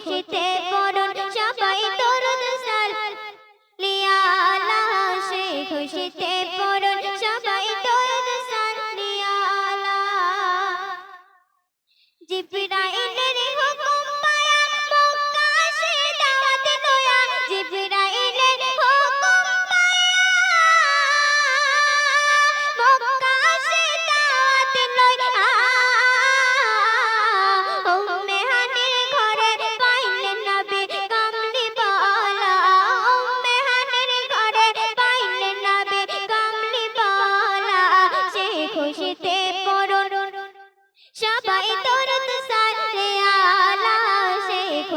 খুশিতে সবাই লিয়া খুশিতে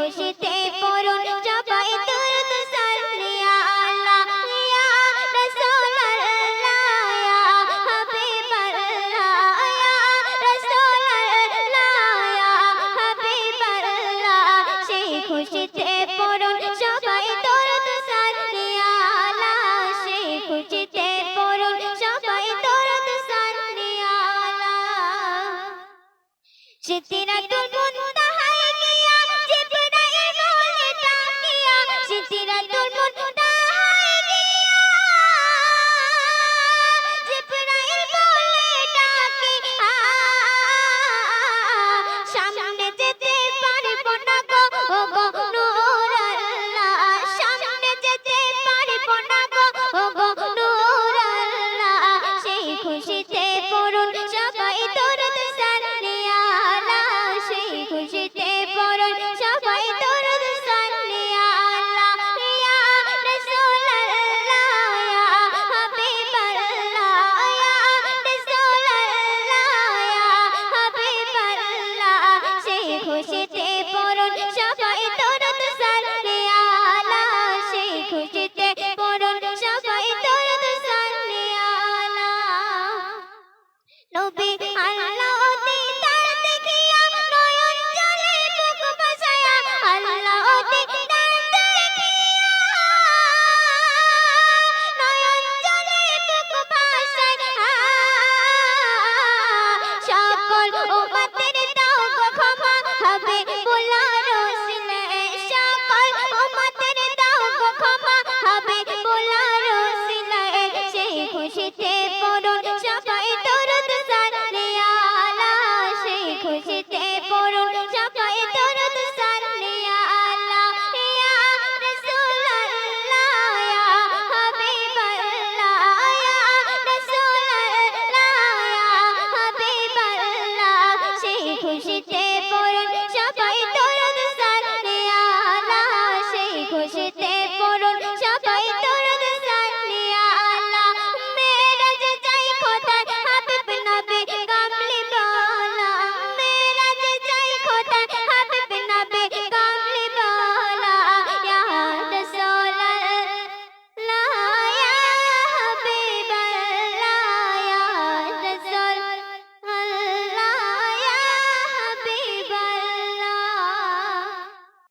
খুশিতে পড়ুন সবাই দরুদ সাল্লে আলা ইয়া রাসূলুল্লাহ, ইয়া হাবিবাল্লাহ, ইয়া রাসূলুল্লাহ, ইয়া হাবিবাল্লাহ সে খুশিতে পড়ুন সবাই দরুদ সাল্লে আলা সে খুশিতে পড়ুন সবাই দরুদ সাল্লে আলা সিদ্দিরাতুল